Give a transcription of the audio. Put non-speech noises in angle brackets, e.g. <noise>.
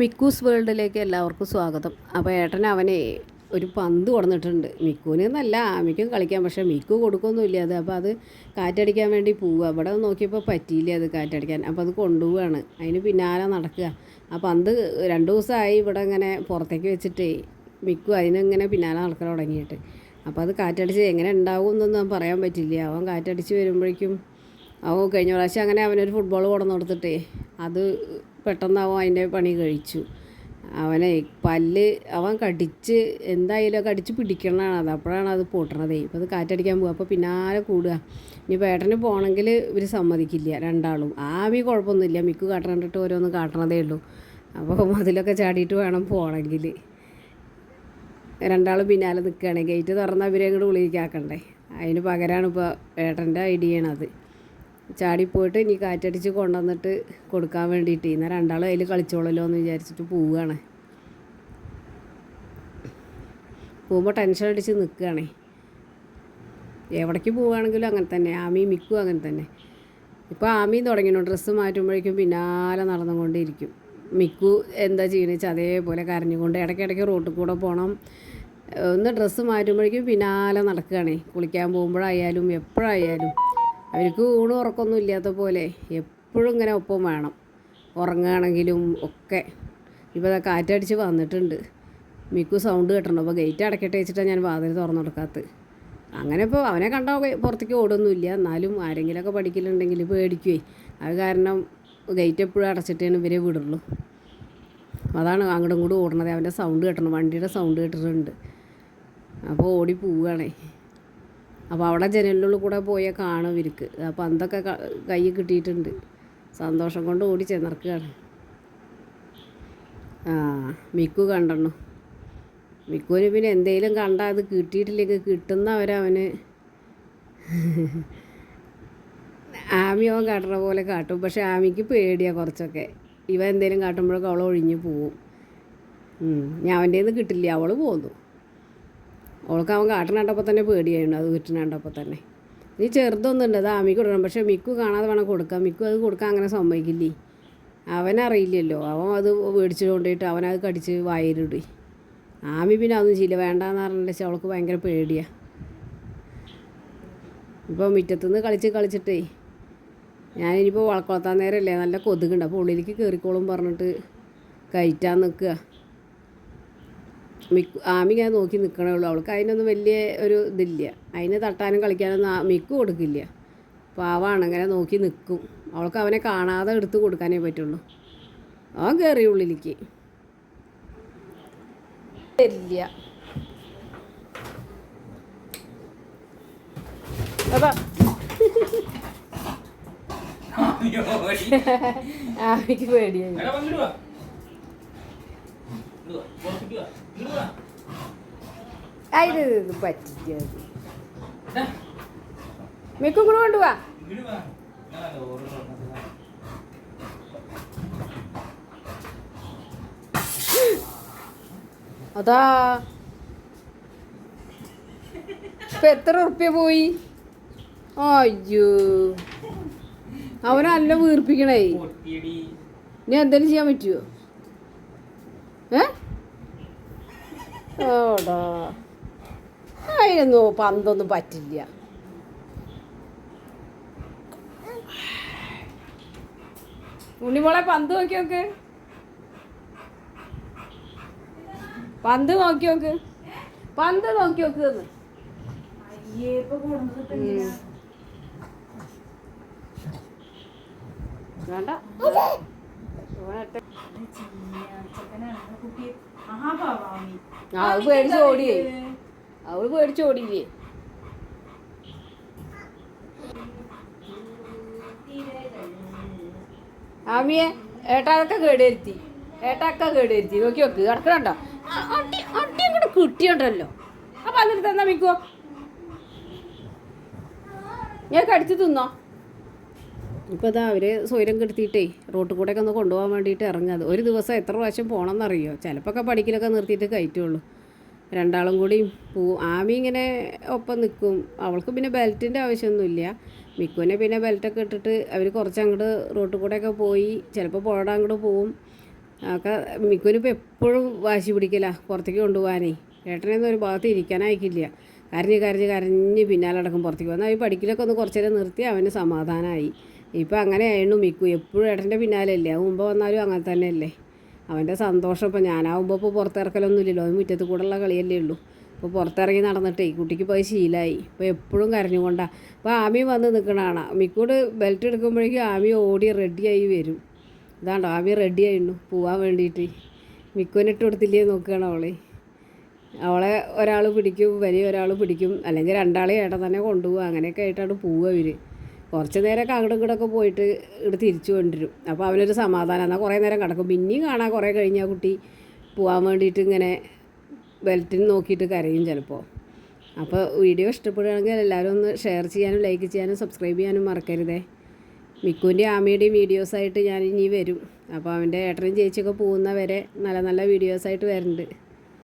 മിക്കൂസ് വേൾഡിലേക്ക് എല്ലാവർക്കും സ്വാഗതം. അപ്പോൾ ഏട്ടൻ അവനെ ഒരു പന്ത് കൊടുന്നിട്ടുണ്ട് മിക്കൂനെന്നല്ല എന്നല്ല ആമിക്കും കളിക്കാൻ പക്ഷേ മിക്കു കൊടുക്കൊന്നുമില്ല. അത് അപ്പോൾ അത് കാറ്റടിക്കാൻ വേണ്ടി പോവുക. അവിടെ നോക്കിയപ്പോൾ പറ്റിയില്ല അത് കാറ്റടിക്കാൻ. അപ്പോൾ അത് കൊണ്ടുപോവാണ് അതിന് പിന്നാലെ നടക്കുക. ആ പന്ത് രണ്ട് ദിവസമായി ഇവിടെ ഇങ്ങനെ പുറത്തേക്ക് വെച്ചിട്ടേ മിക്കു അതിനിങ്ങനെ പിന്നാലെ നടക്കാൻ തുടങ്ങിയിട്ട്. അപ്പോൾ അത് കാറ്റടിച്ച് എങ്ങനെ ഉണ്ടാവും എന്നൊന്നും പറയാൻ പറ്റില്ല. അവൻ കാറ്റടിച്ച് വരുമ്പോഴേക്കും അവൻ കഴിഞ്ഞ പ്രാവശ്യം അങ്ങനെ അവനൊരു ഫുട്ബോൾ കൊടുന്നു കൊടുത്തിട്ടേ അത് പെട്ടെന്ന് അവൻ അതിന്റെ പണി കഴിച്ചു. അവനെ പല്ല് അവൻ കടിച്ച് എന്തായാലും കടിച്ച് പിടിക്കണതാണ്. അത് അപ്പോഴാണ് അത് പൊട്ടണതേ. ഇപ്പോൾ അത് കാറ്റടിക്കാൻ പോകുക അപ്പോൾ പിന്നാലെ കൂടുക. ഇനി പേട്ടന് പോകണമെങ്കിൽ ഇവർ സമ്മതിക്കില്ല രണ്ടാളും. ആമി കുഴപ്പമൊന്നുമില്ല. മിക്കു കാട്ടണ്ടിട്ട് ഓരോന്ന് കാട്ടണതേ ഉള്ളൂ. അപ്പോൾ അതിലൊക്കെ ചാടിയിട്ട് വേണം പോകണമെങ്കിൽ. രണ്ടാളും പിന്നാലെ നിൽക്കുകയാണ്. ഗേറ്റ് തുറന്നാൽ ഇവരെ അങ്ങോട്ട് വിളിക്കാക്കണ്ടേ അതിന് പകരമാണ് ഇപ്പോൾ ഏട്ടന്റെ ഐഡിയ ആണത്. ചാടിപ്പോയിട്ട് ഇനി കാറ്റടിച്ച് കൊണ്ടുവന്നിട്ട് കൊടുക്കാൻ വേണ്ടിയിട്ട് ഇന്ന് രണ്ടാളും അതിൽ കളിച്ചോളല്ലോ എന്ന് വിചാരിച്ചിട്ട് പോവുകയാണ്. പോകുമ്പോൾ ടെൻഷൻ അടിച്ച് നിൽക്കുകയാണേ. എവിടേക്ക് പോവുകയാണെങ്കിലും അങ്ങനെ തന്നെ ആമി മിക്കും അങ്ങനെ തന്നെ. ഇപ്പോൾ ആമിയും തുടങ്ങിയോ ഡ്രസ്സ് മാറ്റുമ്പോഴേക്കും പിന്നാലെ നടന്നുകൊണ്ടിരിക്കും മിക്കു എന്താ ചെയ്യണമെന്ന് വെച്ചാൽ അതേപോലെ കരഞ്ഞുകൊണ്ട് ഇടയ്ക്കിടയ്ക്ക് റോട്ടിൽ കൂടെ പോകണം ഒന്ന് ഡ്രസ്സ് മാറ്റുമ്പോഴേക്കും പിന്നാലെ നടക്കുകയാണേ. കുളിക്കാൻ പോകുമ്പോഴായാലും എപ്പോഴായാലും. അവർക്ക് ഊണ് ഉറക്കമൊന്നും ഇല്ലാത്ത പോലെ എപ്പോഴും ഇങ്ങനെ ഒപ്പം വേണം. ഉറങ്ങുകയാണെങ്കിലും ഒക്കെ. ഇപ്പോൾ ദാ കാറ്റടിച്ച് വന്നിട്ടുണ്ട്. മിക്കു സൗണ്ട് കേട്ടിട്ടുണ്ട്. അപ്പോൾ ഗേറ്റ് അടയ്ക്കട്ടെ വെച്ചിട്ടാണ് ഞാൻ വാതിൽ തുറന്നു കൊടുക്കാത്തത് അങ്ങനെ ഇപ്പോൾ അവനെ കണ്ടാൽ പുറത്തേക്ക് ഓടൊന്നുമില്ല എന്നാലും ആരെങ്കിലുമൊക്കെ പഠിക്കലുണ്ടെങ്കിൽ പേടിക്കുവേ. അത് കാരണം ഗേറ്റ് എപ്പോഴും അടച്ചിട്ടേ ഇവരെ വിടുള്ളൂ. അതാണ് അങ്ങോട്ടും ഇങ്ങോട്ടും ഓടണത് അവന്റെ സൗണ്ട് കിട്ടണം വണ്ടിയുടെ സൗണ്ട് കേട്ടിട്ടുണ്ട്. അപ്പോൾ ഓടി പോവുകയാണേ. അപ്പോൾ അവിടെ ജനലിനുള്ളിൽ കൂടെ പോയ കാണും ഇവർക്ക്. അപ്പോൾ അന്തൊക്കെ കൈ കിട്ടിയിട്ടുണ്ട്. സന്തോഷം കൊണ്ട് ഓടി ചെന്നിറക്കുകയാണ്. ആ മിക്കു കണ്ടണു. മിക്കുവിന് പിന്നെ എന്തെങ്കിലും കണ്ടാൽ അത് കിട്ടിയിട്ടില്ലെങ്കിൽ കിട്ടുന്നവരവന് ആമി അവൻ കാട്ടുന്ന പോലെ കാട്ടും. പക്ഷെ ആമിക്ക് പേടിയാണ് കുറച്ചൊക്കെ. ഇവ എന്തെങ്കിലും കാട്ടുമ്പോഴൊക്കെ അവൾ പോവും. ഞാൻ അവന്റെ കിട്ടില്ല അവൾ പോന്നു. അവൾക്ക് അവൻ കാട്ടണ കണ്ടപ്പോൾ തന്നെ പേടിയായിരുന്നു അത് കിട്ടണ കണ്ടപ്പോൾ തന്നെ. നീ ചെറുതൊന്നുണ്ട് അത് ആമിക്ക് കൊടുക്കണം. പക്ഷേ മിക്കു കാണാതെ വേണം കൊടുക്കാം മിക്കു അത് കൊടുക്കാൻ അങ്ങനെ സമ്മതിക്കില്ലേ? അവനറിയില്ലല്ലോ. അവൻ അത് മേടിച്ചു കൊണ്ടിട്ട് അവനത് കടിച്ച് വായിരിടി ആമി പിന്നെ അതൊന്നും ചെയ്യില്ല. വേണ്ടാന്ന് പറഞ്ഞിട്ട് അവൾക്ക് ഭയങ്കര പേടിയാണ് ഇപ്പോൾ മുറ്റത്തുനിന്ന് കളിച്ച് കളിച്ചിട്ടേ ഞാനിനിപ്പോൾ വളക്കുളത്താൻ നേരമല്ലേ നല്ല കൊതുകുണ്ട്. അപ്പോൾ ഉള്ളിലേക്ക് കയറിക്കോളും പറഞ്ഞിട്ട് കയറ്റാൻ നിൽക്കുക. മിക്കു ആമിങ്ങനെ നോക്കി നിൽക്കണേ ഉള്ളൂ. അവൾക്ക് അതിനൊന്നും വലിയ ഒരു ഇതില്ല. അതിന് തട്ടാനും കളിക്കാനൊന്നും മിക്കു കൊടുക്കില്ല. പാവാണ് അങ്ങനെ നോക്കി നിൽക്കും അവൾക്ക് അവനെ കാണാതെ എടുത്ത് കൊടുക്കാനേ പറ്റുള്ളൂ. അവൻ കയറി ഉള്ളിലേക്ക്. ഇല്ല. അതാ <laughs> ആമിക്ക് പേടിയായി. അതിന് മിക്കും കൂടെ കൊണ്ടുപോവാ അതാ. ഇപ്പൊ എത്ര ഉറുപ്പ്യ പോയി? അയ്യോ. അവനല്ല വീർപ്പിക്കണേ. ഇനി എന്തെങ്കിലും ചെയ്യാൻ പറ്റുമോ ഓടാ അതിനൊന്നും പന്തൊന്നും പറ്റില്ല. ഉണ്ണിമോളെ പന്ത് നോക്കി നോക്ക്. പന്ത് നോക്കി നോക്ക്. പന്ത് നോക്കി നോക്ക്. വേണ്ട. അവൾ പേടിച്ച് ഓടിയില്ലേ? ആമിയെ ഏട്ടാതൊക്കെ കേടുവരുത്തി. ഏട്ടാക്ക കേടുവരുത്തി. നോക്കി നോക്ക് കിടക്കണുണ്ടോ? അടി അടി കിട്ടിയുണ്ടല്ലോ. അപ്പൊ അതിൽ തന്നാ മിക്കുവോ ഞാൻ കടിച്ചു തിന്നോ? ഇപ്പോൾ ഇതാ അവർ സ്വയം കെടുത്തിയിട്ടേ റോട്ടിൽ കൂടെയൊക്കെ ഒന്ന് കൊണ്ടുപോകാൻ വേണ്ടിയിട്ട് ഇറങ്ങാത് ഒരു ദിവസം എത്ര പ്രാവശ്യം പോകണമെന്നറിയോ ചിലപ്പോൾ പഠിക്കലൊക്കെ നിർത്തിയിട്ട് കയറ്റുള്ളൂ. രണ്ടാളും കൂടി പോവും ആമി ഇങ്ങനെ ഒപ്പം നിൽക്കും അവൾക്ക് പിന്നെ ബെൽറ്റിന്റെ ആവശ്യമൊന്നുമില്ല. മിക്കുവിനെ പിന്നെ ബെൽറ്റൊക്കെ ഇട്ടിട്ട് അവർ കുറച്ച് അങ്ങോട്ട് റോട്ടിൽ കൂടെയൊക്കെ പോയി ചിലപ്പോൾ പുഴയുടെ അങ്ങോട്ട് പോവും. ഒക്കെ ഇപ്പോൾ എപ്പോഴും വാശി പിടിക്കില്ല പുറത്തേക്ക് കൊണ്ടുപോകാനേ. ഏട്ടനൊന്നും ഒരു ഭാഗത്ത് ഇരിക്കാനായിക്കില്ല കരഞ്ഞ് കരഞ്ഞ് കരഞ്ഞ് പിന്നാലെ അടക്കും പുറത്തേക്ക്. വന്നാൽ ഈ പഠിക്കലൊക്കെ ഒന്ന് കുറച്ച് നേരം നിർത്തി അവന് സമാധാനമായി ഇപ്പം അങ്ങനെ ആയിരുന്നു മിക്കു എപ്പോഴും ഏട്ടന്റെ പിന്നാലല്ലേ? മുമ്പ് വന്നാലും അങ്ങനെ തന്നെയല്ലേ? അവന്റെ സന്തോഷം ഇപ്പം ഞാനാവുമ്പോൾ ഇപ്പോൾ പുറത്തിറക്കലൊന്നും ഇല്ലല്ലോ അവൻ മുറ്റത്ത് കൂടെയുള്ള കളിയല്ലേ ഉള്ളൂ. ഇപ്പോൾ പുറത്തിറങ്ങി നടന്നിട്ടേ കുട്ടിക്ക് പോയി ശീലമായി ഇപ്പോൾ എപ്പോഴും കരഞ്ഞുകൊണ്ടാണ് അപ്പോൾ ആമി വന്ന് നിൽക്കണതാണ് മിക്കൂട് ബെൽറ്റ് എടുക്കുമ്പോഴേക്കും ആമി ഓടി റെഡിയായി വരും. ഇതാണ്ടോ? ആമി റെഡി ആയിരുന്നു പോവാൻ വേണ്ടിയിട്ട്. മിക്കുവിനിട്ട് കൊടുത്തില്ലേ നോക്കുകയാണ് അവളെ. അവളെ ഒരാൾ പിടിക്കും വലിയ ഒരാൾ പിടിക്കും. അല്ലെങ്കിൽ രണ്ടാളെ ഏട്ടൻ തന്നെ കൊണ്ടുപോകും അങ്ങനെയൊക്കെ ആയിട്ടാണ് പോവുക അവർ കുറച്ച് നേരമൊക്കെ അങ്ങോട്ടും ഇങ്ങോട്ടൊക്കെ പോയിട്ട് ഇവിടെ തിരിച്ചു കൊണ്ടുവരും. അപ്പോൾ അവനൊരു സമാധാനം. എന്നാൽ കുറേ നേരം കിടക്കും. പിന്നെയും കാണാൻ കുറേ കഴിഞ്ഞാൽ കുട്ടി പോകാൻ വേണ്ടിയിട്ട് ഇങ്ങനെ ബെൽറ്റിന് നോക്കിയിട്ട് കരയും ചിലപ്പോൾ. അപ്പോൾ വീഡിയോ ഇഷ്ടപ്പെടുകയാണെങ്കിൽ എല്ലാവരും ഒന്ന് ഷെയർ ചെയ്യാനും ലൈക്ക് ചെയ്യാനും സബ്സ്ക്രൈബ് ചെയ്യാനും മറക്കരുതേ. മിക്കുവിന്റെ ആമയുടെയും വീഡിയോസായിട്ട് ഞാൻ ഇനി വരും. അപ്പോൾ അവന്റെ ഏട്ടനും ചേച്ചിയൊക്കെ പോകുന്ന വരെ നല്ല നല്ല വീഡിയോസായിട്ട് വരുന്നുണ്ട്.